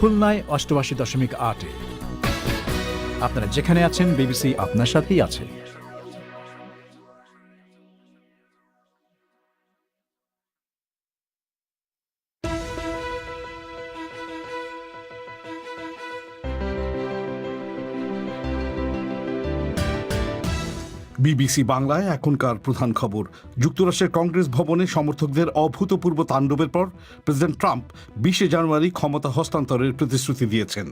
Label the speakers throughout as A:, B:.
A: খুলনায় অষ্টআশি দশমিক আটে। আপনারা যেখানে আছেন বিবিসি আপনার সাথেই আছে।
B: বিবিসি বাংলায় এখনকার প্রধান খবর। যুক্তরাষ্ট্রের কংগ্রেস ভবনে সমর্থকদের অভূতপূর্ব তাণ্ডবের পর প্রেসিডেন্ট ট্রাম্প বিশে জানুয়ারি ক্ষমতা হস্তান্তরের প্রতিশ্রুতি দিয়েছেন।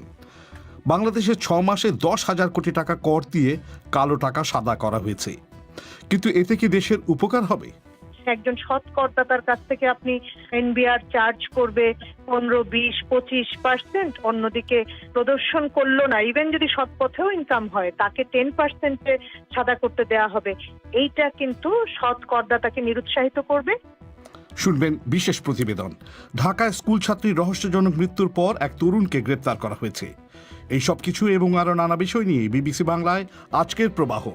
B: বাংলাদেশে ছ মাসে দশ হাজার কোটি টাকা কর দিয়ে কালো টাকা সাদা করা হয়েছে। কিন্তু এতে কি দেশের উপকার হবে?
C: একজন সৎ করদাতার কাছ থেকে আপনি এনবিআর চার্জ করবে, পনেরো, বিশ, পঁচিশ পার্সেন্ট অন্যদিকে প্রদর্শন করল না। ইভেন যদি সৎ পথেও ইনকাম হয়, তাকে টেন পার্সেন্টে সাদা করতে দেয়া হবে। এইটা কিন্তু সৎ করদাতাকে নিরুৎসাহিত করবে।
B: শুনবেন বিশেষ প্রতিবেদন। ঢাকায় স্কুল ছাত্রীর রহস্যজনক মৃত্যুর পর এক তরুণকে গ্রেপ্তার করা হয়েছে। এই সব কিছু এবং আরও নানা বিষয় নিয়ে বিবিসি বাংলায় আজকের প্রবাহ।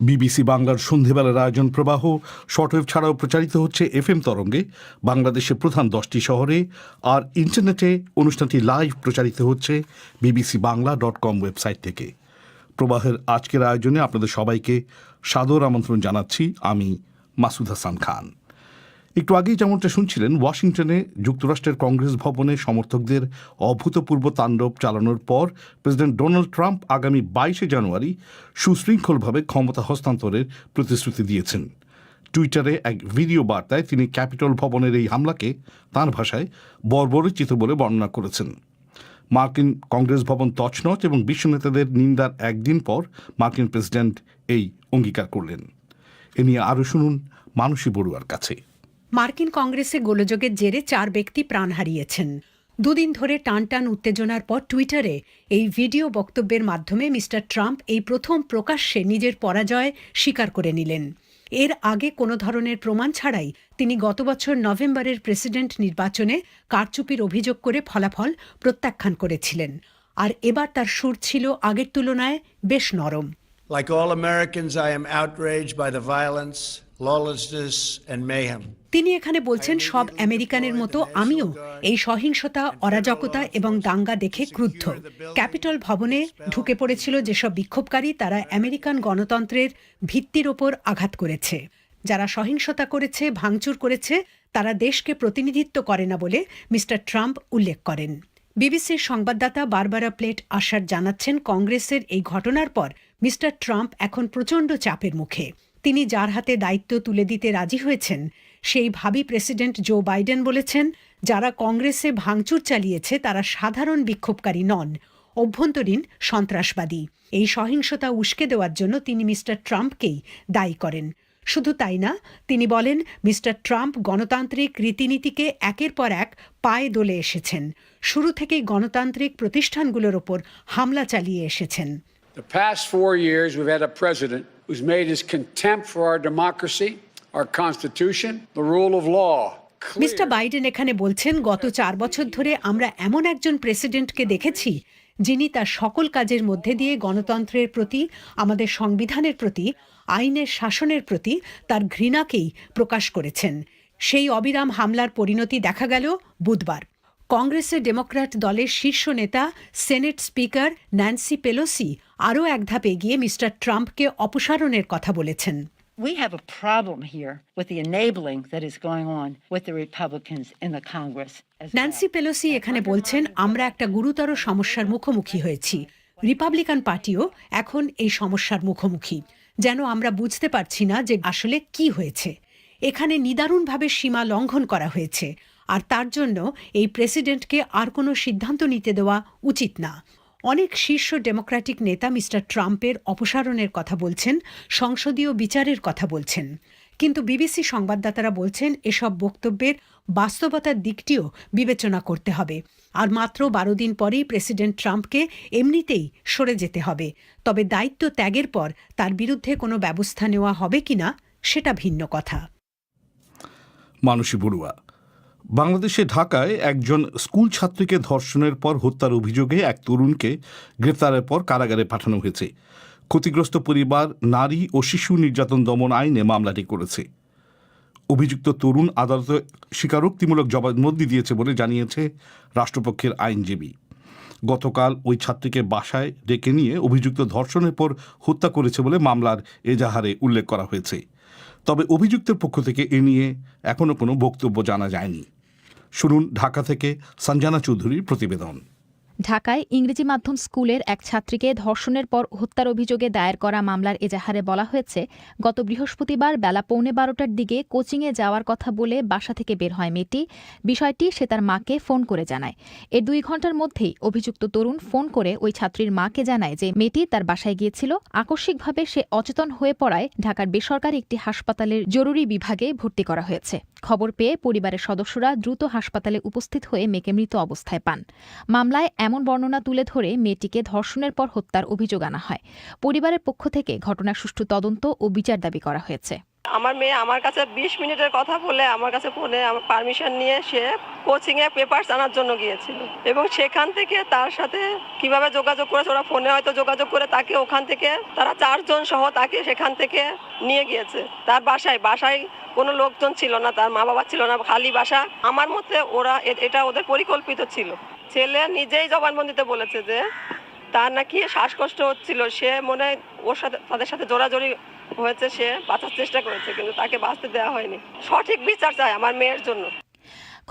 B: বিবিসি বাংলার সন্ধেবেলার আয়োজন প্রবাহ, শর্টওয়েভ ছাড়াও প্রচারিত হচ্ছে এফ এম তরঙ্গে। বাংলাদেশের প্রধান দশটি শহরে আর ইন্টারনেটে অনুষ্ঠানটি লাইভ প্রচারিত হচ্ছে BBC Bangla dot com website থেকে। প্রবাহের আজকের আয়োজনে আপনাদের সবাইকে সাদর আমন্ত্রণ জানাচ্ছি। আমি মাসুদ হাসান খান। একটু আগেই যেমনটা শুনছিলেন, ওয়াশিংটনে যুক্তরাষ্ট্রের কংগ্রেস ভবনে সমর্থকদের অভূতপূর্ব তাণ্ডব চালানোর পর প্রেসিডেন্ট ডোনাল্ড ট্রাম্প আগামী বাইশে জানুয়ারি সুশৃঙ্খলভাবে ক্ষমতা হস্তান্তরের প্রতিশ্রুতি দিয়েছেন। টুইটারে এক ভিডিও বার্তায় তিনি ক্যাপিটল ভবনের এই হামলাকে তাঁর ভাষায় বর্বরচিত বলে বর্ণনা করেছেন। মার্কিন কংগ্রেস ভবন তছনছ এবং বিশ্ব নেতাদের নিন্দার একদিন পর মার্কিন প্রেসিডেন্ট এই অঙ্গীকার করলেন। এ নিয়ে আরও শুনুন, মানসী বড়ুয়ার কাছে।
D: মার্কিন কংগ্রেসে গোলযোগের জেরে চার ব্যক্তি প্রাণ হারিয়েছেন। দুদিন ধরে টানটান উত্তেজনার পর টুইটারে এই ভিডিও বক্তব্যের মাধ্যমে মিস্টার ট্রাম্প এই প্রথম প্রকাশ্যে নিজের পরাজয় স্বীকার করে নিলেন। এর আগে কোনো ধরনের প্রমাণ ছাড়াই তিনি গত বছর নভেম্বরের প্রেসিডেন্ট নির্বাচনে কারচুপির অভিযোগ করে ফলাফল প্রত্যাখ্যান করেছিলেন। আর এবার তার সুর ছিল আগের তুলনায় বেশ নরম।
E: Like all Americans, I am outraged by the violence, lawlessness, and mayhem.
D: তিনি এখানে বলছেন, সব আমেরিকানের মতো আমিও এই সহিংসতা, অরাজকতা এবং দাঙ্গা দেখে ক্রুদ্ধ। ক্যাপিটল ভবনে ঢুকে পড়েছিল যেসব বিক্ষোভকারী তারা আমেরিকান গণতন্ত্রের ভিত্তির ওপর আঘাত করেছে। যারা সহিংসতা করেছে, ভাঙচুর করেছে, তারা দেশকে প্রতিনিধিত্ব করে না বলে মিস্টার ট্রাম্প উল্লেখ করেন। বিবিসির সংবাদদাতা বারবারা প্লেট আশার জানাচ্ছেন, কংগ্রেসের এই ঘটনার পর মিস্টার ট্রাম্প এখন প্রচণ্ড চাপের মুখে। তিনি যার হাতে দায়িত্ব তুলে দিতে রাজি হয়েছেন সেই ভাবি প্রেসিডেন্ট জো বাইডেন বলেছেন যারা কংগ্রেসে ভাঙচুর চালিয়েছে তারা সাধারণ বিক্ষোভকারী নন অভ্যন্তরীণ সন্ত্রাসবাদী। এই সহিংসতা উস্কে দেওয়ার জন্য তিনি মিস্টার ট্রাম্পকেই দায়ী করেন। শুধু তাই না তিনি বলেন মিস্টার ট্রাম্প গণতান্ত্রিক রীতিনীতিকে একের পর এক পায়ে দোলে এসেছেন। শুরু থেকেই গণতান্ত্রিক প্রতিষ্ঠানগুলোর ওপর হামলা চালিয়ে এসেছেন।
F: The past four years, we've had a president who's made his contempt for our democracy, our Constitution, the rule of law. clear.
D: Mister Biden এখানে বলছেন গত চার বছর ধরে আমরা এমন একজন প্রেসিডেন্টকে দেখেছি যিনি তার সকল কাজের মধ্যে দিয়ে গণতন্ত্রের প্রতি আমাদের সংবিধানের প্রতি আইনের শাসনের প্রতি তার ঘৃণাকেই প্রকাশ করেছেন সেই অবিরাম হামলার পরিণতি দেখা গেল বুধবার কংগ্রেসের ডেমোক্র্যাট দলের শীর্ষ নেতা সেনেট স্পিকার ন্যান্সি পেলোসি আরও এক ধাপ এগিয়ে মিস্টার ট্রাম্পকে অপসারণের কথা বলেছেন
G: We have a problem here with the enabling that is going on with the Republicans in the Congress.
D: Nancy Pelosi এখানে বলছেন আমরা একটা গুরুতর সমস্যার মুখোমুখি হয়েছি। রিপাবলিকান পার্টিও এখন এই সমস্যার মুখোমুখি। যেন আমরা বুঝতে পারছি না যে আসলে কি হয়েছে। এখানে নিদারুণভাবে সীমা লঙ্ঘন করা হয়েছে। আর তার জন্য এই প্রেসিডেন্টকে আর কোনো সিদ্ধান্ত নিতে দেওয়া উচিত না। অনেক শীর্ষ ডেমোক্র্যাটিক নেতা মিস্টার ট্রাম্পের অপসারণের কথা বলছেন, সংসদীয় বিচারের কথা বলছেন। কিন্তু বিবিসি সংবাদদাতারা বলছেন, এসব বক্তব্যের বাস্তবতার দিকটিও বিবেচনা করতে হবে। আর মাত্র বারো দিন পরেই প্রেসিডেন্ট ট্রাম্পকে এমনিতেই সরে যেতে হবে। তবে দায়িত্ব ত্যাগের পর তার বিরুদ্ধে কোনো ব্যবস্থা নেওয়া হবে কিনা, সেটা ভিন্ন কথা।
B: মানসী বড়ুয়া বাংলাদেশে ঢাকায় একজন স্কুল ছাত্রীকে ধর্ষণের পর হত্যার অভিযোগে এক তরুণকে গ্রেফতারের পর কারাগারে পাঠানো হয়েছে। ক্ষতিগ্রস্ত পরিবার, নারী ও শিশু নির্যাতন দমন আইনে মামলাটি করেছে। অভিযুক্ত তরুণ আদালতে স্বীকারোক্তিমূলক জবানবন্দি দিয়েছে বলে জানিয়েছে রাষ্ট্রপক্ষের আইনজীবী। গতকাল ওই ছাত্রীকে বাসায় ডেকে নিয়ে অভিযুক্ত ধর্ষণের পর হত্যা করেছে বলে মামলার এজাহারে উল্লেখ করা হয়েছে। তবে অভিযুক্তের পক্ষ থেকে এ নিয়ে এখনও কোনো বক্তব্য জানা যায়নি। শুনুন ঢাকা থেকে সঞ্জানা চৌধুরীর প্রতিবেদন।
H: ঢাকায় ইংরেজি মাধ্যম স্কুলের এক ছাত্রীকে ধর্ষণের পর হত্যার অভিযোগে দায়ের করা মামলার এজাহারে বলা হয়েছে, গত বৃহস্পতিবার বেলা পৌনে বারোটার দিকে কোচিংয়ে যাওয়ার কথা বলে বাসা থেকে বের হয় মেয়েটি। বিষয়টি সে তার মাকে ফোন করে জানায়। এর দুই ঘণ্টার মধ্যেই অভিযুক্ত তরুণ ফোন করে ওই ছাত্রীর মাকে জানায় যে মেয়েটি তার বাসায় গিয়েছিল। আকস্মিকভাবে সে অচেতন হয়ে পড়ায় ঢাকার বেসরকারি একটি হাসপাতালের জরুরি বিভাগে ভর্তি করা হয়েছে। খবর পেয়ে পরিবারের সদস্যরা দ্রুত হাসপাতালে উপস্থিত হয়ে মেয়েকে মৃত অবস্থায় পান। মামলায় এমন বর্ণনা তুলে ধরে মেয়েটিকে ধর্ষণের পর হত্যার অভিযোগ আনা হয়। পরিবারের পক্ষ থেকে ঘটনার সুষ্ঠু তদন্ত ও বিচার দাবি করা হয়েছে।
I: আমার মেয়ে আমার কাছে বিশ মিনিটের কথা বলে আমার কাছে ফোনে আমার পারমিশন নিয়ে সে কোচিংয়ে পেপারস আনার জন্য গিয়েছিল। এবং সেখান থেকে তার সাথে কীভাবে যোগাযোগ করেছে, ওরা ফোনে হয়তো যোগাযোগ করে তাকে ওখান থেকে তারা চারজন সহ তাকে সেখান থেকে নিয়ে গিয়েছে। তার বাসায় বাসায় কোনো লোকজন ছিল না, তার মা বাবা ছিল না, খালি বাসা। আমার মতে ওরা এটা ওদের পরিকল্পিত ছিল। ছেলে নিজেই জবানবন্দিতে বলেছে যে তার নাকি শ্বাসকষ্ট হচ্ছিল, সে মনে ওর সাথে, তাদের সাথে জোরাজোরি হয়েছে, সে বাঁচার চেষ্টা করেছে, কিন্তু তাকে বাঁচতে দেওয়া হয়নি। সঠিক বিচার চায় আমার মেয়ের জন্য।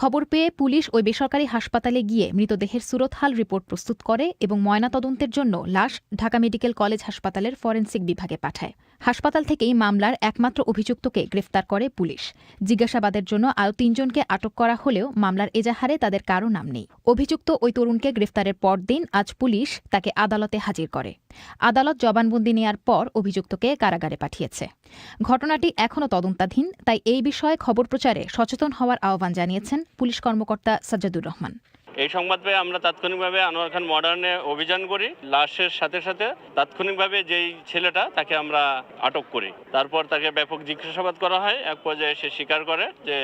H: খবর পেয়ে পুলিশ ওই বেসরকারি হাসপাতালে গিয়ে মৃতদেহের সুরতহাল রিপোর্ট প্রস্তুত করে এবং ময়নাতদন্তের জন্য লাশ ঢাকা মেডিকেল কলেজ হাসপাতালের ফরেন্সিক বিভাগে পাঠায়। হাসপাতাল থেকেই মামলার একমাত্র অভিযুক্তকে গ্রেফতার করে পুলিশ। জিজ্ঞাসাবাদের জন্য আরও তিনজনকে আটক করা হলেও মামলার এজাহারে তাদের কারও নাম নেই। অভিযুক্ত ওই তরুণকে গ্রেফতারের পরদিন আজ পুলিশ তাকে আদালতে হাজির করে। আদালত জবানবন্দি নেয়ার পর অভিযুক্তকে কারাগারে পাঠিয়েছে। ঘটনাটি এখনও তদন্তাধীন, তাই এই বিষয়ে খবর প্রচারে সচেতন হওয়ার আহ্বান জানিয়েছেন পুলিশ কর্মকর্তা সাজ্জাদুর রহমান।
J: এই সংবাদ পেয়ে আমরা তাৎক্ষণিকভাবে আনোয়ার খান মডার্নে অভিযান করি। লাশের সাথে সাথে তাৎক্ষণিকভাবে যেই ছেলেটা, তাকে আমরা আটক করি। তারপর তাকে ব্যাপক জিজ্ঞাসাবাদ করা হয়। এক পর্যায়ে সে স্বীকার করে যে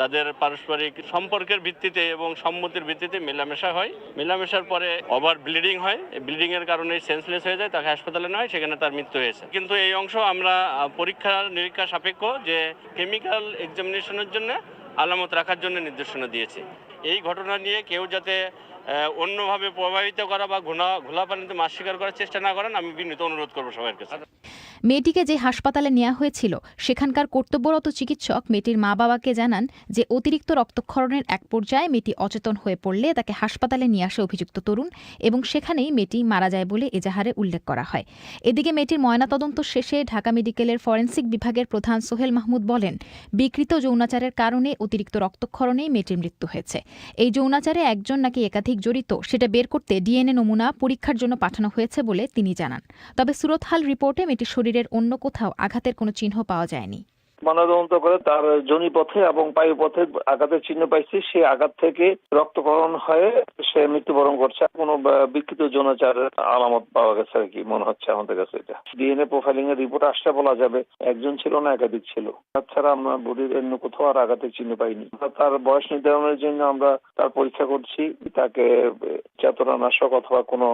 J: তাদের পারস্পরিক সম্পর্কের ভিত্তিতে এবং সম্মতির ভিত্তিতে মেলামেশা হয়। মেলামেশার পরে ওভার ব্লিডিং হয়। ব্লিডিং এর কারণে সেন্সলেস হয়ে যায়, তাকে হাসপাতালে হয়, সেখানে তার মৃত্যু হয়েছে। কিন্তু এই অংশ আমরা পরীক্ষা নিরীক্ষা সাপেক্ষ যে কেমিক্যাল এক্সামিনেশনের জন্য আলামত রাখার জন্য নির্দেশনা দিয়েছি। এই ঘটনা নিয়ে কেউ যাতে অন্যভাবে প্রভাবিত করা বা ঘোলা ঘোলা পানিতে মাছ শিকার করার চেষ্টা না করেন, আমি বিনীত অনুরোধ করব সবার কাছে।
H: মেয়েটিকে যে হাসপাতালে নেওয়া হয়েছিল, সেখানকার কর্তব্যরত চিকিৎসক মেয়েটির মা বাবাকে জানান যে অতিরিক্ত রক্তক্ষরণের এক পর্যায়ে মেয়েটি অচেতন হয়ে পড়লে তাকে হাসপাতালে নিয়ে আসে অভিযুক্ত তরুণ এবং সেখানেই মেয়েটি মারা যায় বলে এজাহারে উল্লেখ করা হয়। এদিকে মেয়েটির ময়নাতদন্ত শেষে ঢাকা মেডিকেলের ফরেন্সিক বিভাগের প্রধান সোহেল মাহমুদ বলেন, বিকৃত যৌনাচারের কারণে অতিরিক্ত রক্তক্ষরণেই মেয়েটির মৃত্যু হয়েছে। এই যৌনাচারে একজন নাকি একাধিক জড়িত, সেটা বের করতে ডিএনএ নমুনা পরীক্ষার জন্য পাঠানো হয়েছে বলে তিনি জানান। তবে সুরতহাল রিপোর্টে মেয়েটির শরীরের অন্য কোথাও আঘাতের কোনো চিহ্ন পাওয়া যায়নি।
K: ময়নাতদন্ত করে তার জনিপথে এবং পায়ুপথে আঘাতের চিহ্ন পাইছি। সেই আঘাত থেকে রক্তকরণ হয়ে সে মৃত্যুবরণ করছে। কোনো বিকৃত যৌনাচারের আলামত পাওয়া গেছে আর কি, মনে হচ্ছে আমাদের কাছে এটা। ডিএনএ প্রোফাইলিং এর রিপোর্ট আসলে বলা যাবে, একজন ছিল না একাধিক ছিল। তাছাড়া আমরা বডির অন্য কোথাও আর আঘাতের চিহ্ন পাইনি। তার বয়স নির্ধারণের জন্য আমরা তার পরীক্ষা করছি। তাকে চেতনানাশক অথবা কোনো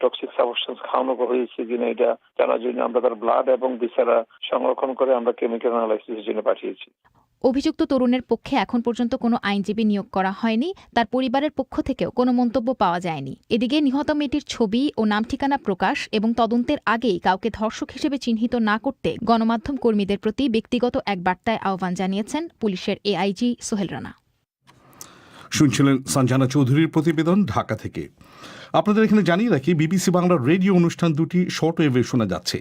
K: টক্সিক সাবস্টেন্স খাওয়ানো হয়েছে কিনা এটা জানার জন্য আমরা তার ব্লাড এবং বিচারা সংরক্ষণ করে আমরা কেমিক্যাল জন্য পাঠিয়েছি।
H: অভিযুক্ত তরুণের পক্ষে এখন পর্যন্ত কোনো আইনজীবী নিয়োগ করা হয়নি তার পরিবারের পক্ষ থেকেও কোনো মন্তব্য পাওয়া যায়নি। এদিকে নিহত মেয়েটির ছবি ও নাম ঠিকানা প্রকাশ এবং তদন্তের আগেই কাউকে ধর্ষক হিসেবে চিহ্নিত না করতে গণমাধ্যম কর্মীদের প্রতি ব্যক্তিগত এক বার্তায় আহ্বান জানিয়েছেন পুলিশের এআইজি সোহেল রানা।
B: শুনছিলেন সঞ্জানা চৌধুরীর প্রতিবেদন ঢাকা থেকে। আপনাদের এখানে জানিয়ে রাখি বিবিসি বাংলার রেডিও অনুষ্ঠান দুটি শর্ট ওয়েভে শোনা যাচ্ছে।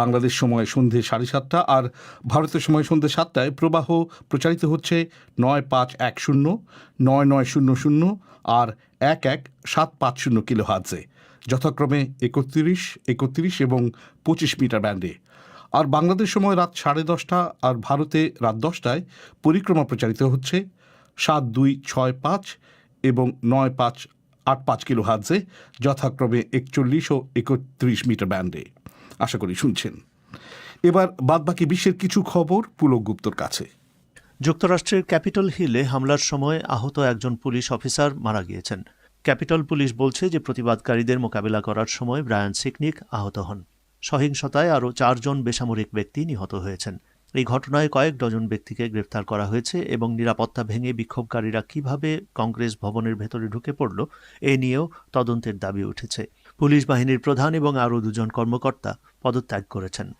B: বাংলাদেশ সময় সন্ধে সাড়ে সাতটা আর ভারতের সময় সন্ধে সাতটায় প্রবাহ প্রচারিত হচ্ছে নয় পাঁচ এক শূন্য, নয় নয় শূন্য শূন্য আর এক এক সাত পাঁচ শূন্য কিলো হার্জে যথাক্রমে একত্রিশ একত্রিশ এবং পঁচিশ মিটার ব্যান্ডে। আর বাংলাদেশ সময় রাত সাড়ে দশটা আর ভারতে রাত দশটায় পরিক্রমা প্রচারিত হচ্ছে সাত দুই ছয় পাঁচ এবং নয় পাঁচ আট পাঁচ কিলো হার্জে যথাক্রমে একচল্লিশ ও একত্রিশ মিটার ব্যান্ডে। আশা করি শুনছেন। এবার বাদবাকি বিশ্বের কিছু খবর পুলক গুপ্তর কাছে।
L: যুক্তরাষ্ট্রের ক্যাপিটল হিলে হামলার সময় আহত একজন পুলিশ অফিসার মারা গিয়েছেন। ক্যাপিটল পুলিশ বলছে যে প্রতিবাদকারীদের মোকাবিলা করার সময় ব্রায়ান সিকনিক আহত হন। সহিংসতায় আরও চারজন বেসামরিক ব্যক্তি নিহত হয়েছেন। এই ঘটনায় কয়েক ডজন ব্যক্তিকে গ্রেফতার করা হয়েছে এবং নিরাপত্তা ভেঙে বিক্ষোভকারীরা কীভাবে কংগ্রেস ভবনের ভেতরে ঢুকে পড়ল, এ নিয়েও তদন্তের দাবি উঠেছে। পুলিশ বাহিনীর প্রধান এবং আরও দুজন কর্মকর্তা পদত্যাগ করেছেন।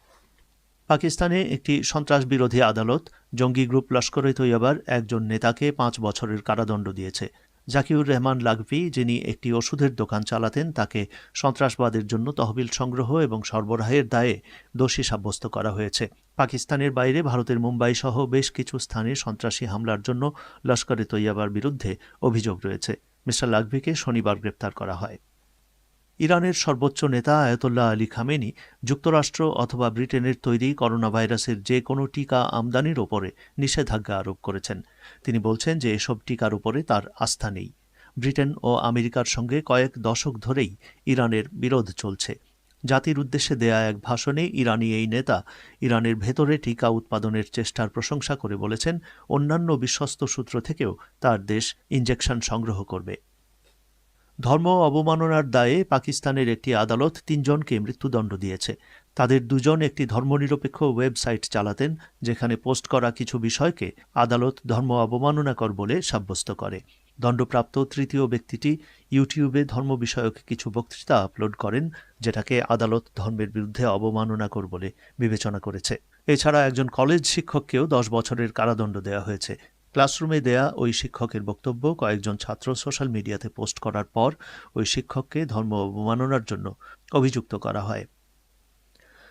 L: পাকিস্তানে একটি সন্ত্রাস বিরোধী আদালত জঙ্গি গ্রুপ লস্কর তৈয়বার একজন নেতাকে পাঁচ বছরের কারাদণ্ড দিয়েছে। জাকিউর রহমান লাগভি, যিনি একটি ওষুধের দোকান চালাতেন, তাকে সন্ত্রাসবাদের জন্য তহবিল সংগ্রহ এবং সরবরাহের দায়ে দোষী সাব্যস্ত করা হয়েছে। পাকিস্তানের বাইরে ভারতের মুম্বাই সহ বেশ কিছু স্থানে সন্ত্রাসী হামলার জন্য লস্কর তৈয়বার বিরুদ্ধে অভিযোগ রয়েছে। মিস্টার লাগভিকে শনিবার গ্রেপ্তার করা হয়। ইরানের সর্বোচ্চ নেতা আয়াতুল্লাহ আলী খামেনি যুক্তরাষ্ট্র অথবা ব্রিটেনের তৈরি করোনা ভাইরাসের যে কোনো টিকা আমদানির ওপরে নিষেধাজ্ঞা আরোপ করেছেন। তিনি বলছেন যে এসব টিকার উপরে তার আস্থা নেই। ব্রিটেন ও আমেরিকার সঙ্গে কয়েক দশক ধরেই ইরানের বিরোধ চলছে। জাতির উদ্দেশ্যে দেয়া এক ভাষণে ইরানি এই নেতা ইরানের ভেতরে টিকা উৎপাদনের চেষ্টার প্রশংসা করে বলেছেন, অন্যান্য বিশ্বস্ত সূত্র থেকেও তার দেশ ইনজেকশন সংগ্রহ করবে। ধর্ম অবমাননার দায়ে পাকিস্তানের একটি আদালত তিনজনকে মৃত্যুদণ্ড দিয়েছে। তাদের দুজন একটি ধর্মনিরপেক্ষ ওয়েবসাইট চালাতেন, যেখানে পোস্ট করা কিছু বিষয়কে আদালত ধর্ম অবমাননাকর বলে সাব্যস্ত করে। দণ্ডপ্রাপ্ত তৃতীয় ব্যক্তিটি ইউটিউবে ধর্ম বিষয়ক কিছু বক্তৃতা আপলোড করেন, যেটাকে আদালত ধর্মের বিরুদ্ধে অবমাননাকর বলে বিবেচনা করেছে। এছাড়া একজন কলেজ শিক্ষককেও দশ বছরের কারাদণ্ড দেওয়া হয়েছে। ক্লাসরুমে দেয়া ওই শিক্ষকের বক্তব্য কয়েকজন ছাত্র সোশ্যাল মিডিয়াতে পোস্ট করার পর ওই শিক্ষককে ধর্ম অবমাননার জন্য অভিযুক্ত করা হয়।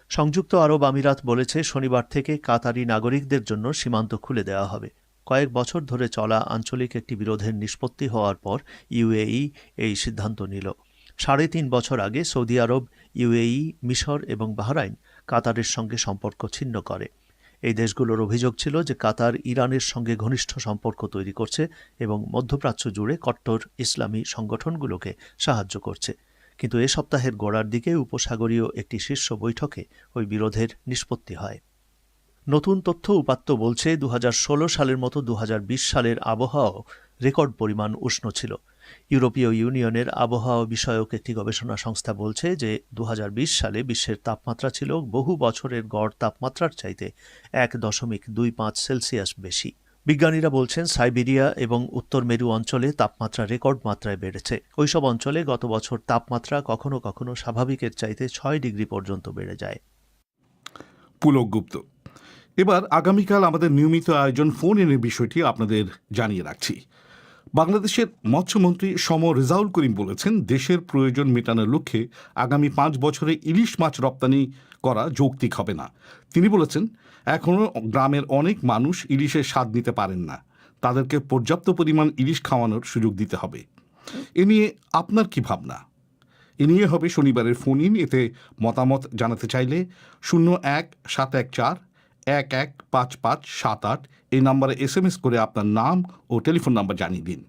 L: সংযুক্ত আরব আমিরাত বলেছে, শনিবার থেকে কাতারি নাগরিকদের জন্য সীমান্ত খুলে দেওয়া হবে। কয়েক বছর ধরে চলা আঞ্চলিক একটি বিরোধের নিষ্পত্তি হওয়ার পর ইউএই এই সিদ্ধান্ত নিল। সাড়ে তিন বছর আগে সৌদি আরব, ইউএই, মিশর এবং বাহরাইন কাতারের সঙ্গে সম্পর্ক ছিন্ন করে। এই দেশগুলোর অভিযোগ ছিল যে কাতার ইরানের সঙ্গে ঘনিষ্ঠ সম্পর্ক তৈরি করছে এবং মধ্যপ্রাচ্য জুড়ে কট্টর ইসলামী সংগঠনগুলোকে সাহায্য করছে। কিন্তু এ সপ্তাহের গোড়ার দিকে উপসাগরীয় একটি শীর্ষ বৈঠকে ওই বিরোধের নিষ্পত্তি হয়। নতুন তথ্য উপাত্ত বলছে দু হাজার ষোলো সালের মতো দু হাজার বিশ সালের আবহাওয়াও রেকর্ড পরিমাণ উষ্ণ ছিল। ইউরোপীয় ইউনিয়নের আবহাওয়া বিষয়ক একটি গবেষণা সংস্থা বলছে যে দু হাজার বিশ সালে বিশ্বের তাপমাত্রা ছিল বহু বছরের গড় তাপমাত্রার চাইতে এক দশমিক দুই পাঁচ সেলসিয়াস বেশি। বিজ্ঞানীরা বলছেন, সাইবেরিয়া এবং উত্তর মেরু অঞ্চলে তাপমাত্রা রেকর্ড মাত্রায় বেড়েছে। ওইসব অঞ্চলে গত বছর তাপমাত্রা কখনো কখনো স্বাভাবিকের চাইতে ছয় ডিগ্রি পর্যন্ত বেড়ে যায়।
B: পুলক গুপ্ত, এবার আগামীকাল আমাদের নিয়মিত আয়োজন ফোন ইনের বিষয়টি আপনাদের জানিয়ে রাখছি। বাংলাদেশের মৎস্যমন্ত্রী সম রেজাউল করিম বলেছেন, দেশের প্রয়োজন মেটানোর লক্ষ্যে আগামী পাঁচ বছরে ইলিশ মাছ রপ্তানি করা যৌক্তিক হবে না। তিনি বলেছেন এখনও গ্রামের অনেক মানুষ ইলিশের স্বাদ নিতে পারেন না। তাদেরকে পর্যাপ্ত পরিমাণ ইলিশ খাওয়ানোর সুযোগ দিতে হবে। এ নিয়ে আপনার কি ভাবনা? এ নিয়ে হবে শনিবারের ফোন ইন এতে মতামত জানাতে চাইলে শূন্য এক সাত এক চার এক এক, পাঁচ পাঁচ, সাত আট এই নাম্বারে এস এম এস করে আপনার নাম ও টেলিফোন নাম্বার জানিয়ে দিন।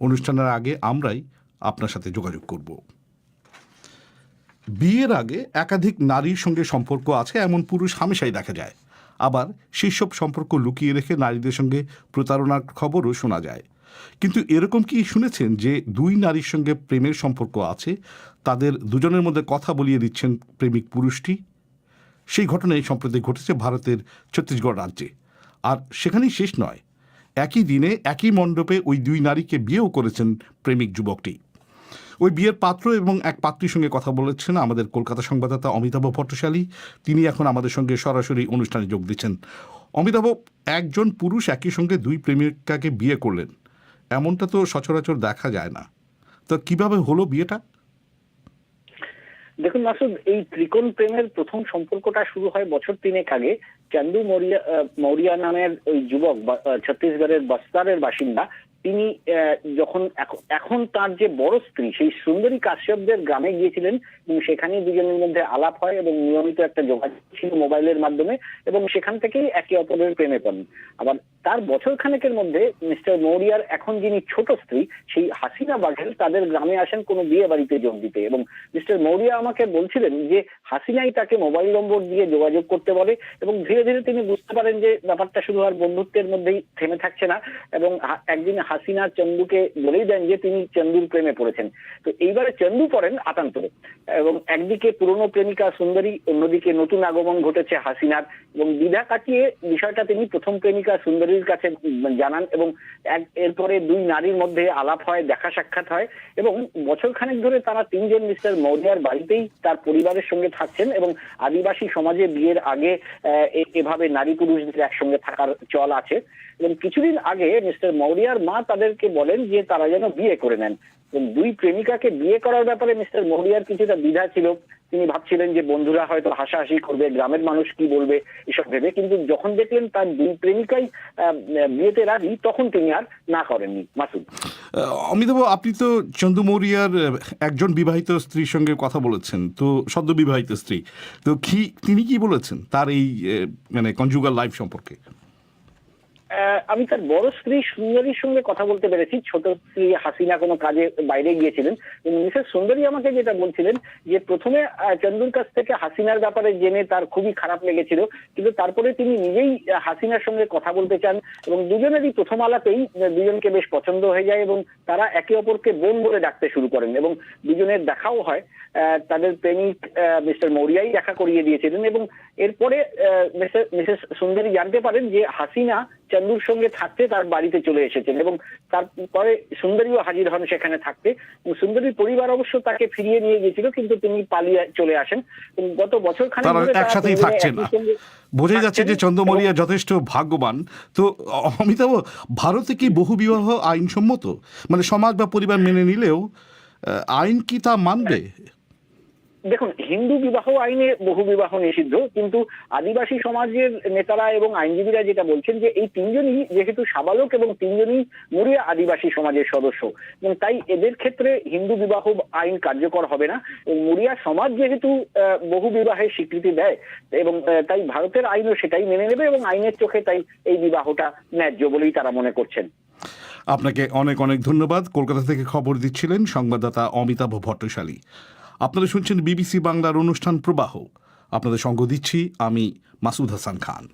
B: অনুষ্ঠানের আগে আমরাই আপনার সাথে যোগাযোগ করব। বিয়ের আগে একাধিক নারীর সঙ্গে সম্পর্ক আছে, এমন পুরুষ হামেশাই দেখা যায়। আবার সেসব সম্পর্ক লুকিয়ে রেখে নারীদের সঙ্গে প্রতারণার খবরও শোনা যায়। কিন্তু এরকম কি শুনেছেন যে দুই নারীর সঙ্গে প্রেমের সম্পর্ক আছে? তাদের দুজনের মধ্যে কথা বলিয়ে দিচ্ছেন প্রেমিক পুরুষটি। সেই ঘটনাই সম্প্রতি ঘটেছে ভারতের ছত্তিশগড় রাজ্যে। আর সেখানেই শেষ নয়, একই দিনে একই মণ্ডপে ওই দুই নারীকে বিয়েও করেছেন প্রেমিক যুবকটি। ওই বিয়ের পাত্র এবং এক পাত্রীর সঙ্গে কথা বলেছেন আমাদের কলকাতা সংবাদদাতা অমিতাভ ভট্টশালী তিনি এখন আমাদের সঙ্গে সরাসরি অনুষ্ঠানে যোগ দিচ্ছেন। অমিতাভ, একজন পুরুষ একই সঙ্গে দুই প্রেমিকাকে বিয়ে করলেন। এমনটা তো সচরাচর দেখা যায় না। তো কীভাবে হলো বিয়েটা?
M: দেখুন মাসুদ, এই ত্রিকোণ প্রেমের প্রথম সম্পর্কটা শুরু হয় বছর তিনেক আগে। চান্দু মৌরিয়া নামের ওই যুবক ছত্তিশগড়ের বস্তারের বাসিন্দা। তিনি যখন এখন- তার যে বড় স্ত্রী, সেই সুন্দরী কাশ্যপদের গ্রামে গিয়েছিলেন এবং সেখানে দুজনের মধ্যে আলাপ হয় এবং নিয়মিত একটা যোগাযোগ ছিল মোবাইলের মাধ্যমে এবং সেখান থেকেই একে অপরের প্রেমে পড়েন। আবার তার বছর খানেকের মধ্যে মিস্টার মৌরিয়ার এখন যিনি ছোট স্ত্রী, সেই হাসিনা বাঘেল তাদের গ্রামে আসেন কোনো বিয়ে বাড়িতে যোগ দিতে এবং মিস্টার মৌরিয়া আমাকে বলছিলেন যে হাসিনাই তাকে মোবাইল নম্বর দিয়ে যোগাযোগ করতে বলে এবং ধীরে ধীরে তিনি বুঝতে পারেন যে ব্যাপারটা শুধু আর বন্ধুত্বের মধ্যেই থেমে থাকছে না এবং একদিন হাসিনা চন্দুকে বলেই দেন যে তিনি চন্দুর প্রেমে পড়েছেন। তো এইবারে চন্দু পড়েন আতান্তরে। এবং একদিকে পুরনো প্রেমিকা সুন্দরী, অন্যদিকে নতুন আগমন ঘটেছে হাসিনার। এবং দ্বিধা কাটিয়ে বিষয়টা তিনি প্রথম প্রেমিকা সুন্দরীর কাছে জানান এবং এরপরে দুই নারীর মধ্যে আলাপ হয়, দেখা সাক্ষাৎ হয় এবং বছর খানেক ধরে তারা তিনজন মিস্টার মৌরিয়ার বাড়িতেই তার পরিবারের সঙ্গে থাকছেন এবং আদিবাসী সমাজে বিয়ের আগে এভাবে নারী পুরুষদের একসঙ্গে থাকার চল আছে। এবং কিছুদিন আগে মিস্টার মৌরিয়ার মা তাদেরকে বলেন যে তারা যেন বিয়ে করে নেন। দুই প্রেমিকাকে বিয়ে করার ব্যাপারে মিস্টার মৌরিয়ার কিছুটা দ্বিধা ছিল। তিনি ভাবছিলেন যে বন্ধুরা হয়তো হাসাহাসি করবে, গ্রামের মানুষ কি বলবে এসব ভেবে। কিন্তু যখন দেখলেন তার দুই প্রেমিকাই বিয়েতে রাজি, তখন তিনি আর না করেননি। মাসুদ।
B: অমিতাভ, আপনি তো চন্দু মৌরিয়ার একজন বিবাহিত স্ত্রীর সঙ্গে কথা বলেছেন। তো সদ্য বিবাহিত স্ত্রী। তো কি, তিনি কি বলেছেন তার এই মানে কনজুগাল লাইফ সম্পর্কে?
M: আমি তার বড় স্ত্রী সুন্দরীর সঙ্গে কথা বলতে পেরেছি। ছোট স্ত্রী হাসিনা কোনো কাজে বাইরে গিয়েছিলেন। মিসেস সুন্দরী আমাকে যেটা বলছিলেন যে, প্রথমে চন্দুর কাছ থেকে হাসিনার ব্যাপারে জেনে তার খুবই খারাপ লেগেছিল। কিন্তু তারপরে তিনি নিজেই হাসিনার সঙ্গে কথা বলতে চান এবং দুজনেরই প্রথম আলাপেই দুজনকে বেশ পছন্দ হয়ে যায় এবং তারা একে অপরকে বোন বলে ডাকতে শুরু করেন এবং দুজনের দেখাও হয়। তাদের প্রেমিক মিস্টার মৌরিয়াই দেখা করিয়ে দিয়েছিলেন এবং এরপরে মিসেস সুন্দরী জানতে পারেন যে হাসিনা চন্দুর সঙ্গে থাকতে তার বাড়িতে চলে এসেছেন এবং তারপরে সুন্দরীও হাজির হন সেখানে থাকতে। সুন্দরীর পরিবার অবশ্য তাকে ফিরিয়ে নিয়ে গিয়েছিল কিন্তু তিনি পালিয়ে চলে আসেন। গত বছর খানেক
B: একসাথেই থাকছেন বোঝাই যাচ্ছে যে
M: থাকছেন।
B: চন্দ্র
M: এবং-
B: মৌরিয়া যথেষ্ট ভাগ্যবান। তো অমিতাভ ভারতে কি বহু বিবাহ আইনসম্মত? মানে সমাজ বা পরিবার মেনে নিলেও আইন কি তা মানবে?
M: দেখুন, হিন্দু বিবাহ আইনে বহু বিবাহ নিষিদ্ধ, কিন্তু আদিবাসী সমাজের নেতারা এবং আইনজীবীরা যেটা বলছেন যে এই তিনজনই যেহেতু সাবালক এবং তিনজনই মরিয়া আদিবাসী সমাজের সদস্য, এবং তাই এদের ক্ষেত্রে হিন্দু বিবাহ আইন কার্যকর হবে না। মরিয়া সমাজ যেহেতু বহু বিবাহের স্বীকৃতি দেয়, এবং তাই ভারতের আইনও সেটাই মেনে নেবে এবং আইনের চোখে তাই এই বিবাহটা ন্যায্য বলেই তারা মনে করছেন।
B: আপনাকে অনেক অনেক ধন্যবাদ। কলকাতা থেকে খবর দিচ্ছিলেন সংবাদদাতা অমিতাভ ভট্টশালী। আপনারা শুনছেন বিবিসি বাংলার অনুষ্ঠান প্রবাহ। আপনাদের সঙ্গ দিচ্ছি আমি মাসুদ হাসান খান।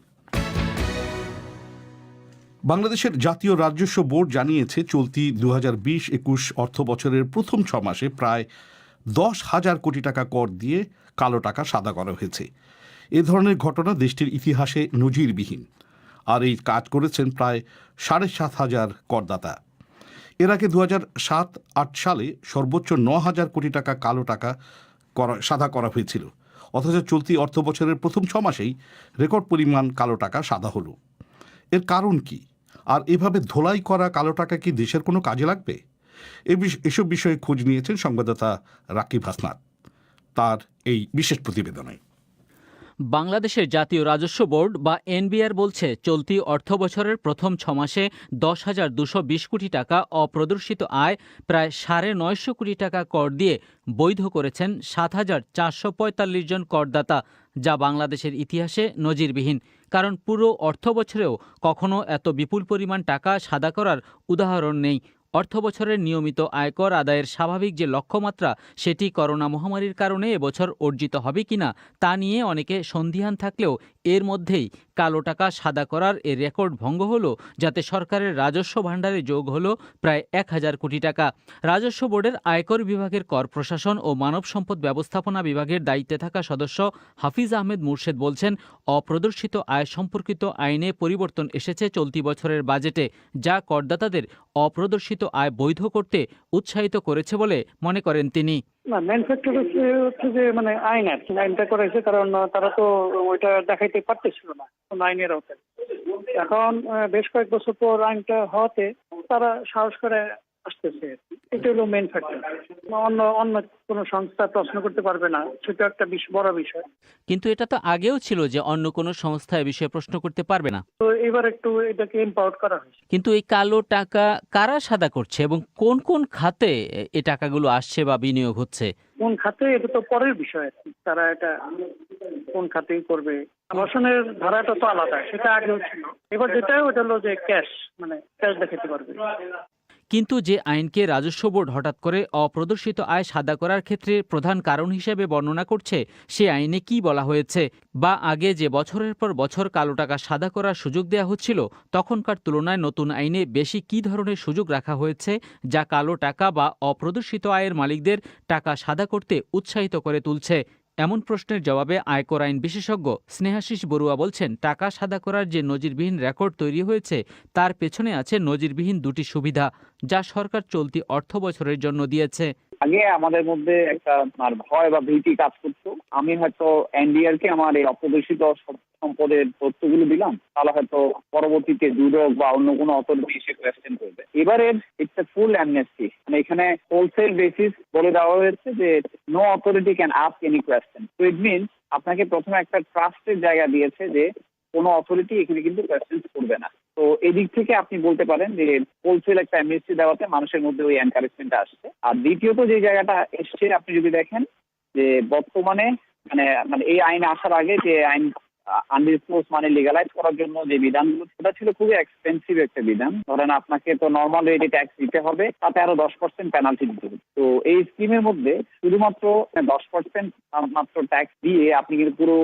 B: বাংলাদেশের জাতীয় রাজস্ব বোর্ড জানিয়েছে, চলতি দু হাজার বিশ একুশ অর্থ বছরের প্রথম ছ মাসে প্রায় দশ হাজার কোটি টাকা কর দিয়ে কালো টাকা সাদা করা হয়েছে। এ ধরনের ঘটনা দেশটির ইতিহাসে নজিরবিহীন। আর এই কাজ করেছেন প্রায় সাড়ে সাত হাজার করদাতা। এর আগে দু সাত, আট সালে সর্বোচ্চ ন হাজার কোটি টাকা কালো টাকা করা, সাদা করা হয়েছিল। অথচ চলতি অর্থ বছরের প্রথম ছ মাসেই রেকর্ড পরিমাণ কালো টাকা সাদা হলো। এর কারণ কি? আর এভাবে ধোলাই করা কালো টাকা কি দেশের কোনো কাজে লাগবে? এসব বিষয়ে খোঁজ নিয়েছেন সংবাদদাতা রাকিব হাসনাত। তার এই বিশেষ প্রতিবেদনে।
N: বাংলাদেশের জাতীয় রাজস্ব বোর্ড বা এনবিআর বলছে, চলতি অর্থ বছরের প্রথম ছমাসে দশ হাজার দুশো বিশ কোটি টাকা অপ্রদর্শিত আয়, প্রায় সাড়ে নয়শো কোটি টাকা কর দিয়ে বৈধ করেছেন সাত হাজার চারশো পঁয়তাল্লিশ জন করদাতা, যা বাংলাদেশের ইতিহাসে নজিরবিহীন। কারণ পুরো অর্থ বছরেও কখনো এত বিপুল পরিমাণ টাকা সাদা করার উদাহরণ নেই। অর্থ বছরের নিয়মিত আয়কর আদায়ের স্বাভাবিক যে লক্ষ্যমাত্রা, সেটি করোনা মহামারীর কারণে এবছর অর্জিত হবে কিনা, তা নিয়ে অনেকে সন্দিহান থাকলেও এর মধ্যেই কালো টাকা সাদা করার এ রেকর্ড ভঙ্গ হলো, যাতে সরকারের রাজস্ব ভাণ্ডারে যোগ হলো প্রায় এক হাজার কোটি টাকা। রাজস্ব বোর্ডের আয়কর বিভাগের কর প্রশাসন ও মানব সম্পদ ব্যবস্থাপনা বিভাগের দায়িত্বে থাকা সদস্য হাফিজ আহমেদ মুর্শেদ বলছেন, অপ্রদর্শিত আয় সম্পর্কিত আইনে পরিবর্তন এসেছে চলতি বছরের বাজেটে, যা করদাতাদের অপ্রদর্শিত আয় বৈধ করতে উৎসাহিত করেছে বলে মনে করেন তিনি।
O: না মেন হচ্ছে হচ্ছে যে মানে আইন আর কি আইনটা করেছে, কারণ তারা তো ওইটা দেখাইতে পারতেছিল না, কোন আইনের আওতায়। এখন বেশ কয়েক বছর পর আইনটা হওয়াতে তারা সাহস করে আসতেছে। এটা হলো মেন ফ্যাক্টর অন্য অন্য কোনো সংস্থা প্রশ্ন করতে পারবে না। সেটা একটা বিশ বড় বিষয়।
N: কিন্তু এটা তো আগেও ছিল যে অন্য কোনো সংস্থা এ বিষয়ে প্রশ্ন করতে পারবে না।
O: তো এবার একটু এটাকে এম্পাওয়ার করা হয়েছে।
N: কিন্তু এই কালো টাকা কারা সাদা করছে এবং কোন কোন খাতে এই টাকাগুলো আসছে বা বিনিয়োগ হচ্ছে?
O: কোন খাতে? এটা তো পরের বিষয়। আর কি তারা এটা কোন খাতেই করবে? আবাসনের ধারাটা তো আলাদা সেটা আগেও ছিল। এবার যেটা ওটা হলো যে ক্যাশ মানে ক্যাশ দেখাতে পারবে।
N: কিন্তু যে আইনকে রাজস্ব বোর্ড হঠাৎ করে অপ্রদর্শিত আয় সাদা করার ক্ষেত্রে প্রধান কারণ হিসেবে বর্ণনা করছে, সে আইনে কি বলা হয়েছে বা আগে যে বছরের পর বছর কালো টাকা সাদা করার সুযোগ দেওয়া হচ্ছিল, তখনকার তুলনায় নতুন আইনে বেশি কী ধরনের সুযোগ রাখা হয়েছে যা কালো টাকা বা অপ্রদর্শিত আয়ের মালিকদের টাকা সাদা করতে উৎসাহিত করে তুলছে? এমন প্রশ্নের জবাবে আয়কর আইন বিশেষজ্ঞ স্নেহাশিস বড়ুয়া বলছেন, টাকা সাদা করার যে নজিরবিহীন রেকর্ড তৈরি হয়েছে, তার পেছনে আছে নজিরবিহীন দুটি সুবিধা, যা সরকার চলতি অর্থ বছরের জন্য দিয়েছে।
P: আগে আমাদের মধ্যে একটা আর ভয় বা ভীতি কাজ করতো। আমি হয়তো এনডিআর কে আমার এই অপ্রদর্শিত সম্পদের তথ্যগুলো দিলাম তাহলে হয়তো পরবর্তীতে দুদক বা অন্য কোনো অথরিটি এসে কোয়েশ্চেন করবে। এবারের ইটস ফুল অ্যামনেস্টি মানে এখানে হোলসেল বেসিস বলে দেওয়া হয়েছে যে no authority can ask any question to it means আপনাকে প্রথমে একটা ট্রাস্টের জায়গা দিয়েছে যে কোনো অথরিটি এখানে কিন্তু কোয়েশ্চেন করবে না। তো এদিক থেকে আপনি বলতে পারেন যে হোলসেল একটা অ্যামনেস্টি দেওয়াতে মানুষের মধ্যে ওই এনকারেজমেন্টটা আসছে। আর দ্বিতীয়ত যে জায়গাটা এসছে, আপনি যদি দেখেন যে বর্তমানে মানে মানে এই আইন আসার আগে যে আইন আনডিসক্লোজ মানে লিগালাইজ করার জন্য যে বিধানগুলো, সেটা ছিল খুবই এক্সপেন্সিভ একটা বিধান। ধরেন আপনাকে তো নর্মাল রেটে ট্যাক্স দিতে হবে, তাতে আরও দশ পার্সেন্ট পেনাল্টি দিতে হবে। তো এই স্কিমের মধ্যে শুধুমাত্র দশ পার্সেন্ট মাত্র ট্যাক্স দিয়ে আপনি কিন্তু পুরো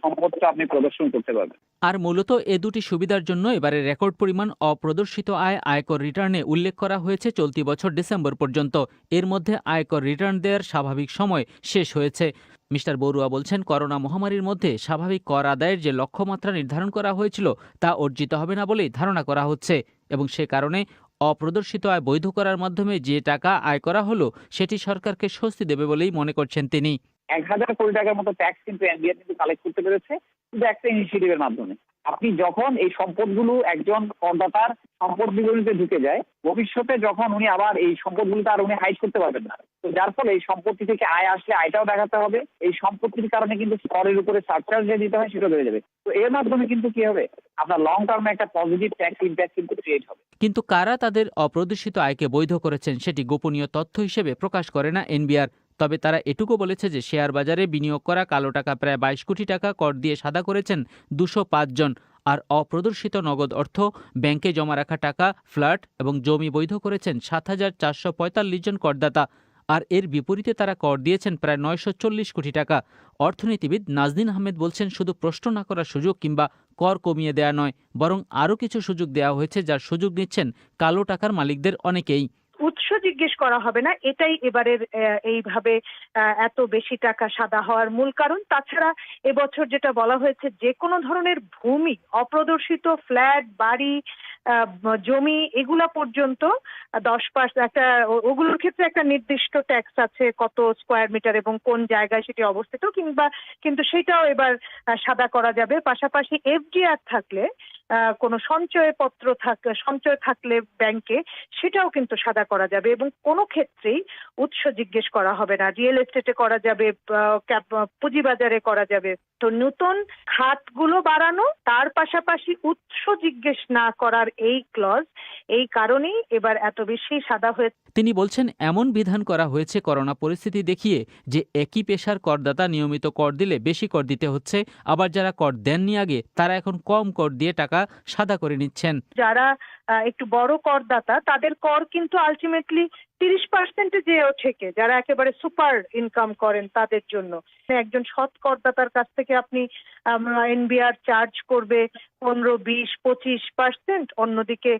P: সম্পদটা আপনি প্রদর্শন করতে পারবেন।
N: আর মূলত এ দুটি সুবিধার জন্য এবারে রেকর্ড পরিমাণ অপ্রদর্শিত আয়, আয়কর রিটার্নে উল্লেখ করা হয়েছে চলতি বছর ডিসেম্বর পর্যন্ত। এর মধ্যে আয়কর রিটার্ন দেওয়ার স্বাভাবিক সময় শেষ হয়েছে। মিস্টার বড়ুয়া বলছেন, করোনা মহামারীর মধ্যে স্বাভাবিক কর আদায়ের যে লক্ষ্যমাত্রা নির্ধারণ করা হয়েছিল, তা অর্জিত হবে না বলেই ধারণা করা হচ্ছে এবং সে কারণে অপ্রদর্শিত আয় বৈধ করার মাধ্যমে যে টাকা আয় করা হলো, সেটি সরকারকে স্বস্তি দেবে বলেই মনে করছেন তিনি।
P: এক হাজার কোটি টাকার মতো ট্যাক্স কিন্তু এনবিআর কিন্তু কালেক্ট করতে পেরেছে, শুধু একটা ইনিশিয়েটিভের মাধ্যমে। আপনি যখন এই সম্পদগুলো একজন করদাতার সম্পদ বিবরণীতে ঢুকে যায়, ভবিষ্যতে যখন উনি আবার এই সম্পদগুলো আর উনি হাইড করতে পারবেন না। তো যার ফলে এই সম্পত্তি থেকে আয় আসলে আয়টাও দেখাতে হবে। এই সম্পত্তির কারণে কিন্তু করের উপরে সারচার্জ যে দিতে হয় সেটা বেড়ে যাবে। তো এর মাধ্যমে কিন্তু কি হবে? আপনার লং টার্মে একটা পজিটিভ ট্যাক্স ইম্প্যাক্ট কিন্তু ক্রিয়েট হবে।
N: কিন্তু কারা তাদের অপ্রদর্শিত আয়কে বৈধ করেছেন সেটি গোপনীয় তথ্য হিসেবে প্রকাশ করে না এনবিআর। তবে তারা এটুকু বলেছে যে শেয়ার বাজারে বিনিয়োগ করা কালো টাকা প্রায় বাইশ কোটি টাকা কর দিয়ে সাদা করেছেন দুশো জন। আর অপ্রদর্শিত নগদ অর্থ, ব্যাংকে জমা রাখা টাকা, ফ্ল্যাট এবং জমি বৈধ করেছেন সাত হাজার চারশো পঁয়তাল্লিশ জন করদাতা। আর এর বিপরীতে তারা কর দিয়েছেন প্রায় নয়শো চল্লিশ কোটি টাকা। অর্থনীতিবিদ নাজদিন আহমেদ বলছেন, শুধু প্রশ্ন না করার সুযোগ কিংবা কর কমিয়ে দেয়া নয়, বরং আরও কিছু সুযোগ দেওয়া হয়েছে যার সুযোগ নিচ্ছেন কালো টাকার মালিকদের অনেকেই।
C: উৎস জিজ্ঞেস করা হবে না। এটাই এবারের এইভাবে এত বেশি টাকা সাদা হওয়ার মূল কারণ। তাছাড়া এবছর যেটা বলা হয়েছে, যে কোনো ধরনের ভূমি, অপ্রদর্শিত ফ্ল্যাট, বাড়ি জমি, এগুলা পর্যন্ত দশ পার্সেন্ট একটা ওগুলোর ক্ষেত্রে একটা নির্দিষ্ট ট্যাক্স আছে, কত স্কোয়ার মিটার এবং কোন জায়গায় সেটি অবস্থিত, কিংবা, কিন্তু সেটাও এবার সাদা করা যাবে। পাশাপাশি এফডিআর থাকলে কোনো সঞ্চয়পত্র থাক, সঞ্চয় থাকলে ব্যাংকে সেটাও কিন্তু সাদা করা যাবে এবং কোনো ক্ষেত্রেই উৎস জিজ্ঞেস করা হবে না। রিয়েল এস্টেটে করা যাবে পুঁজিবাজারে করা যাবে। তো নতুন খাতগুলো বাড়ানো তার পাশাপাশি উৎস জিজ্ঞেস না করার এই ক্লজ এই কারণেই এবার এত বেশি সাদা হয়ে
N: তিনি বলছেন এমন বিধান করা হয়েছে করোনা পরিস্থিতি দেখিয়ে যে একই পেশার করদাতা নিয়মিত কর দিলে বেশি কর দিতে হচ্ছে। আবার যারা কর দেননি আগে তারা এখন কম কর দিয়ে টাকা সাদা করে নিচ্ছেন।
C: যারা একটু বড় করদাতা, তাদের কর কিন্তু আলটিমেটলি তিরিশ পার্সেন্টে যেও থেকে যারা একেবারে সুপার ইনকাম করেন তাদের জন্য। একজন সৎ করদাতার কাছ থেকে আপনি এনবিআর চার্জ করবে পনেরো, বিশ, পঁচিশ পার্সেন্ট অন্যদিকে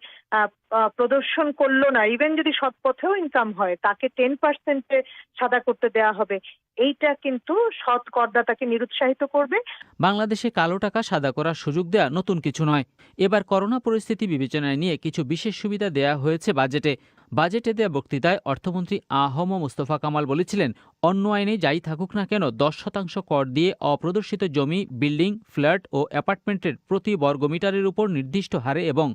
C: প্রদর্শন করল না। ইভেন যদি সৎ পথেও ইনকাম হয়, তাকে টেন পার্সেন্টে সাদা করতে দেওয়া হবে। এইটা কিন্তু সৎ করদাতাকে নিরুৎসাহিত করবে।
N: বাংলাদেশে কালো টাকা সাদা করার সুযোগ দেয়া নতুন কিছু নয়। এবার করোনা পরিস্থিতি বিবেচনায় নিয়ে কিছু বিশেষ সুবিধা দেয়া হয়েছে বাজেটে। বাজেটে দেয়া বক্তৃতায় অর্থমন্ত্রী আহম মোস্তফা কামাল বলেছিলেন, অন্য আইনে যাই থাকুক না কেন দশ শতাংশ কর দিয়ে অপ্রদর্শিত জমি, বিল্ডিং, ফ্ল্যাট ও অ্যাপার্টমেন্টের প্রতি বর্গমিটারের উপর নির্দিষ্ট হারে এবং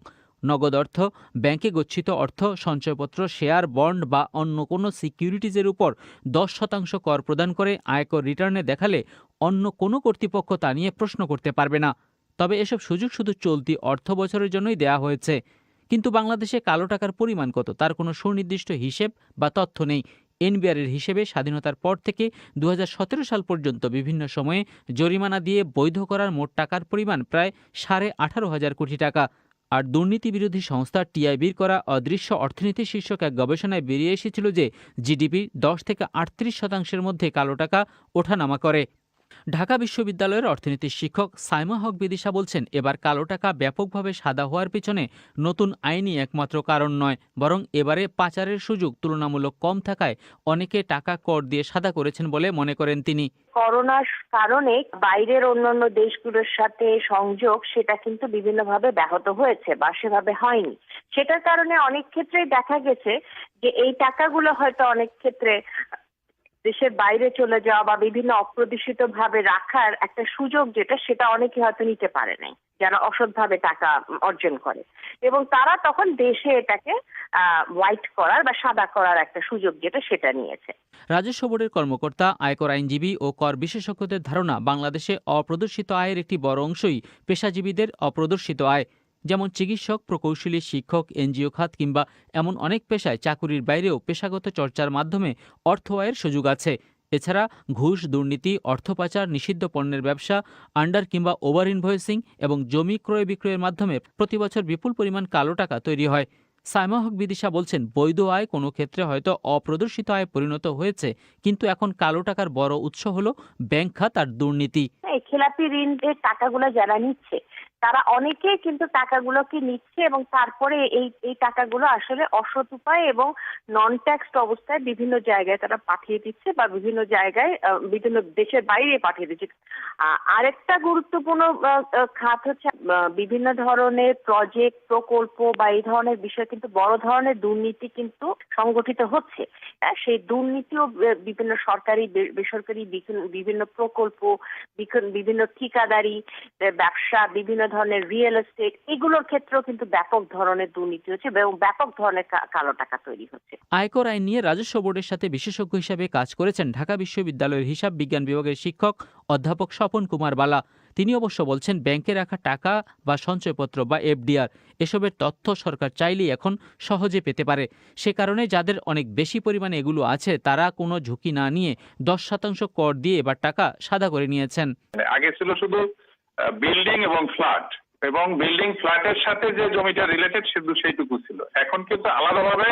N: নগদ অর্থ, ব্যাংকে গচ্ছিত অর্থ, সঞ্চয়পত্র, শেয়ার, বন্ড বা অন্য কোনো সিকিউরিটিজের উপর দশ শতাংশ কর প্রদান করে আয়কর রিটার্নে দেখালে অন্য কোনো কর্তৃপক্ষ তা নিয়ে প্রশ্ন করতে পারবে না। তবে এসব সুযোগ শুধু চলতি অর্থ বছরের জন্যই দেয়া হয়েছে। কিন্তু বাংলাদেশে কালো টাকার পরিমাণ কত তার কোনো সুনির্দিষ্ট হিসেব বা তথ্য নেই। এনবিআরের হিসেবে স্বাধীনতার পর থেকে দু হাজার সতেরো সাল পর্যন্ত বিভিন্ন সময়ে জরিমানা দিয়ে বৈধ করার মোট টাকার পরিমাণ প্রায় সাড়ে আঠারো হাজার কোটি টাকা। আর দুর্নীতি বিরোধী সংস্থা টিআইবির করা অদৃশ্য অর্থনীতি শীর্ষক এক গবেষণায় বেরিয়ে এসেছিল যে জিডিপি দশ থেকে আটত্রিশ শতাংশের মধ্যে কালো টাকা ওঠানামা করে। ঢাকা বিশ্ববিদ্যালয়ের অর্থনীতির শিক্ষক সাইমা হক বিদিশা বলছেন, এবার কালো টাকা ব্যাপকভাবে সাদা হওয়ার পিছনে নতুন আইনই একমাত্র কারণ নয়, বরং এবারে পাচারের সুযোগ তুলনামূলক কম থাকায় অনেকে টাকা কর দিয়ে সাদা করেছেন বলে মনে করেন তিনি।
Q: করোনার কারণে বাইরের অন্যান্য দেশগুলোর সাথে সংযোগ সেটা কিন্তু বিভিন্নভাবে ব্যাহত হয়েছে বা সেভাবে হয়নি। সেটার কারণে অনেক ক্ষেত্রেই দেখা গেছে যে এই টাকাগুলো হয়তো অনেক ক্ষেত্রে দেশের বাইরে চলে যাওয়া বা বিভিন্ন অপ্রদূষিত ভাবে রাখার একটা সুযোগ যেটা, সেটা অনেকে হয়তো নিতে পারে নাই, যারা অসৎভাবে টাকা অর্জন করে। এবং তারা তখন দেশে এটাকে হোয়াইট করার বা সাদা করার একটা সুযোগ যেটা, সেটা নিয়েছে।
N: রাজস্ব বোর্ডের কর্মকর্তা, আয়কর আইনজীবী ও কর বিশেষজ্ঞদের ধারণা, বাংলাদেশে অপ্রদর্শিত আয়ের একটি বড় অংশই পেশাজীবীদের অপ্রদর্শিত আয়। যেমন চিকিৎসক, প্রকৌশলী, শিক্ষক, এনজিও খাত কিংবা এমন অনেক পেশায় চাকুরির বাইরেও পেশাগত চর্চার মাধ্যমে অর্থ আয়ের সুযোগ আছে। এছাড়া ঘুষ, দুর্নীতি, অর্থ পাচার, নিষিদ্ধ পণ্যের ব্যবসা, আন্ডার কিংবা ওভার ইনভয়েসিং এবং জমি ক্রয় বিক্রয়ের মাধ্যমে প্রতিবছর বিপুল পরিমাণ কালো টাকা তৈরি হয়। সাইমা হক বিদিশা বলছেন, বৈধ আয় কোনো ক্ষেত্রে হয়তো অপ্রদর্শিত আয় পরিণত হয়েছে, কিন্তু এখন কালো টাকার বড় উৎস হলো ব্যাংক খাত আর দুর্নীতি।
Q: খেলাপি ঋণের টাকাগুলো যারা নিচ্ছে তারা অনেকে কিন্তু টাকাগুলোকে নিচ্ছে এবং তারপরে এই এই টাকাগুলো আসলে অসৎ উপায় এবং নন ট্যাক্সড অবস্থায় বিভিন্ন জায়গায় তারা পাঠিয়ে দিচ্ছে বা বিভিন্ন জায়গায় বিভিন্ন দেশের বাইরে পাঠিয়ে দিচ্ছে। আরেকটা গুরুত্বপূর্ণ খাত হচ্ছে বিভিন্ন ধরনের প্রজেক্ট প্রকল্প বা এই ধরনের বিষয় কিন্তু বড় ধরনের দুর্নীতি কিন্তু সংগঠিত হচ্ছে। হ্যাঁ, সেই দুর্নীতিও বিভিন্ন সরকারি বেসরকারি বিভিন্ন- প্রকল্প বিভিন্ন ঠিকাদারি ব্যবসা বিভিন্ন ধরনের রিয়েল এস্টেট এগুলোর ক্ষেত্রেও কিন্তু ব্যাপক ধরনের দুর্নীতি হচ্ছে এবং ব্যাপক ধরনের কালো টাকা তৈরি হচ্ছে।
N: আয়কর আইন নিয়ে রাজস্ব বোর্ডের সাথে বিশেষজ্ঞ হিসেবে কাজ করেছেন ঢাকা বিশ্ববিদ্যালয়ের হিসাব বিজ্ঞান বিভাগের শিক্ষক অধ্যাপক স্বপন কুমার বালা। তিনি অবশ্য বলছেন ব্যাংকে রাখা টাকা বা সঞ্চয়পত্র বা এফডিআর এসবের তথ্য সরকার চাইলেই এখন সহজে পেতে পারে। সে কারণে যাদের অনেক বেশি পরিমাণে এগুলো আছে তারা কোনো ঝুঁকি না নিয়ে দশ শতাংশ কর দিয়ে এবার টাকা সাদা করে নিয়েছেন।
R: আগে ছিল শুধু বিল্ডিং এবং ফ্ল্যাট এবং বিল্ডিং ফ্ল্যাটের সাথে যে জমিটা রিলেটেড শুধু সেইটুকু ছিল। এখন কিন্তু আলাদাভাবে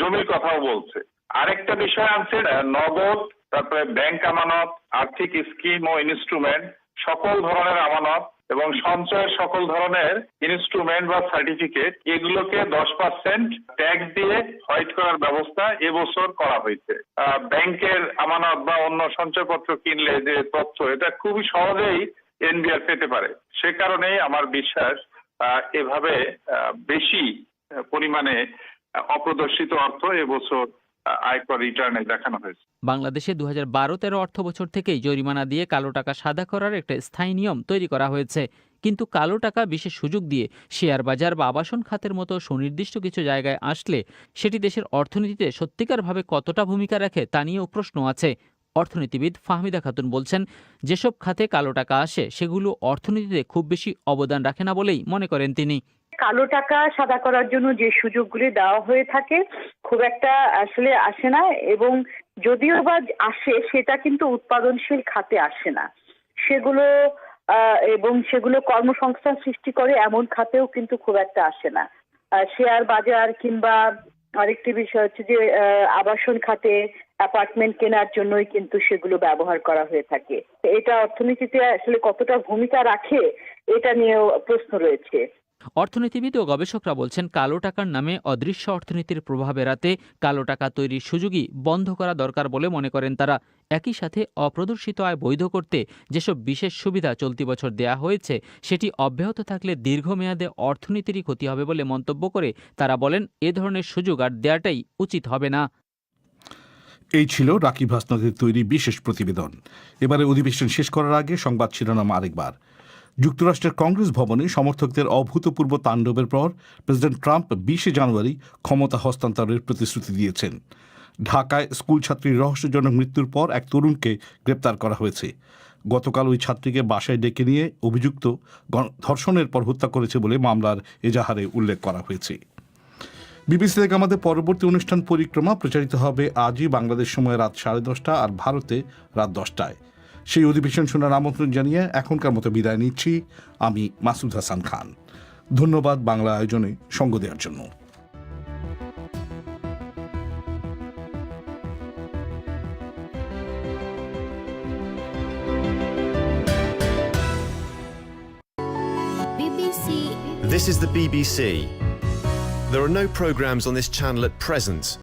R: জমির কথাও বলছে। আরেকটা বিষয় আছে নগদ, তারপরে ব্যাংক আমানত, আর্থিক স্কিম ও ইনস্ট্রুমেন্ট সকল ধরনের আমানত এবং সঞ্চয়ের সকল ধরনের ইনস্ট্রুমেন্ট বা সার্টিফিকেট এগুলোকে দশ পার্সেন্ট ট্যাক্স দিয়ে হোয়াইট করার ব্যবস্থা এবছর করা হয়েছে। ব্যাংকের আমানত বা অন্য সঞ্চয়পত্র কিনলে যে তথ্য, এটা খুবই সহজেই এনবিআর পেতে পারে। সে কারণেই আমার বিশ্বাস এভাবে বেশি পরিমাণে অপ্রদর্শিত অর্থ এবছর আয়কর রিটার্নে দেখানো হয়েছে।
N: বাংলাদেশে দু হাজার বারো তেরো অর্থ বছর থেকেই জরিমানা দিয়ে কালো টাকা সাদা করার একটা স্থায়ী নিয়ম তৈরি করা হয়েছে। কিন্তু কালো টাকা বিশেষ সুযোগ দিয়ে শেয়ার বাজার বা আবাসন খাতের মতো সুনির্দিষ্ট কিছু জায়গায় আসলে সেটি দেশের অর্থনীতিতে সত্যিকারভাবে কতটা ভূমিকা রাখে তা নিয়েও প্রশ্ন আছে। অর্থনীতিবিদ ফাহমিদা খাতুন বলছেন, যেসব খাতে কালো টাকা আসে, সেগুলো অর্থনীতিতে খুব বেশি অবদান রাখে না বলেই মনে করেন তিনি।
S: কালো টাকা সাদা করার জন্য যে সুযোগগুলি দেওয়া হয়ে থাকে, খুব একটা আসলে আসে না এবং যদিও বা আসে, সেটা কিন্তু উৎপাদনশীল খাতে আসে না। সেগুলো এবং সেগুলো কর্মসংস্থান সৃষ্টি করে এমন খাতেও কিন্তু খুব একটা আসে না। শেয়ার বাজার কিংবা আরেকটি বিষয় হচ্ছে যে আবাসন খাতে অ্যাপার্টমেন্ট কেনার জন্যই কিন্তু সেগুলো ব্যবহার করা হয়ে থাকে। এটা অর্থনীতিতে আসলে কতটা ভূমিকা রাখে, এটা নিয়েও প্রশ্ন রয়েছে।
N: অর্থনীতিবিদ ও গবেষকরা বলছেন, কালো টাকার নামে অদৃশ্য অর্থনীতির প্রভাব এড়াতে কালো টাকা তৈরির সুযোগই বন্ধ করা দরকার বলে মনে করেন তারা। একই সাথে অপ্রদর্শিত আয় বৈধ করতে যেসব বিশেষ সুবিধা চলতি বছর দেয়া হয়েছে, সেটি অব্যাহত থাকলে দীর্ঘমেয়াদে অর্থনীতিরই ক্ষতি হবে বলে মন্তব্য করে তারা বলেন, এ ধরনের সুযোগ আর দেয়াটাই উচিত হবে না।
B: এই ছিল রাকিব হাসনাদের তৈরি বিশেষ প্রতিবেদন। এবারে অধিবেশন শেষ করার আগে সংবাদ শিরোনাম আরেকবার। যুক্তরাষ্ট্রের কংগ্রেস ভবনে সমর্থকদের অভূতপূর্ব তাণ্ডবের পর প্রেসিডেন্ট ট্রাম্প বিশে জানুয়ারি ক্ষমতা হস্তান্তরের প্রতিশ্রুতি দিয়েছেন। ঢাকায় স্কুল ছাত্রীর রহস্যজনক মৃত্যুর পর এক তরুণকে গ্রেপ্তার করা হয়েছে। গতকাল ওই ছাত্রীকে বাসায় ডেকে নিয়ে অভিযুক্ত ধর্ষণের পর হত্যা করেছে বলে মামলার এজাহারে উল্লেখ করা হয়েছে। বিবিসি থেকে আমাদের পরবর্তী অনুষ্ঠান পরিক্রমা প্রচারিত হবে আজই বাংলাদেশ সময় রাত সাড়ে দশটা আর ভারতে রাত দশটায়। সেই অধিবেশন শোনার আমন্ত্রণ জানিয়ে এখনকার মতো বিদায় নিচ্ছি। আমি মাসুদ হাসান খান। ধন্যবাদ বাংলা আয়োজনে সঙ্গ দেওয়ার জন্য।
T: This is the BBC. There are no programs on this channel at present,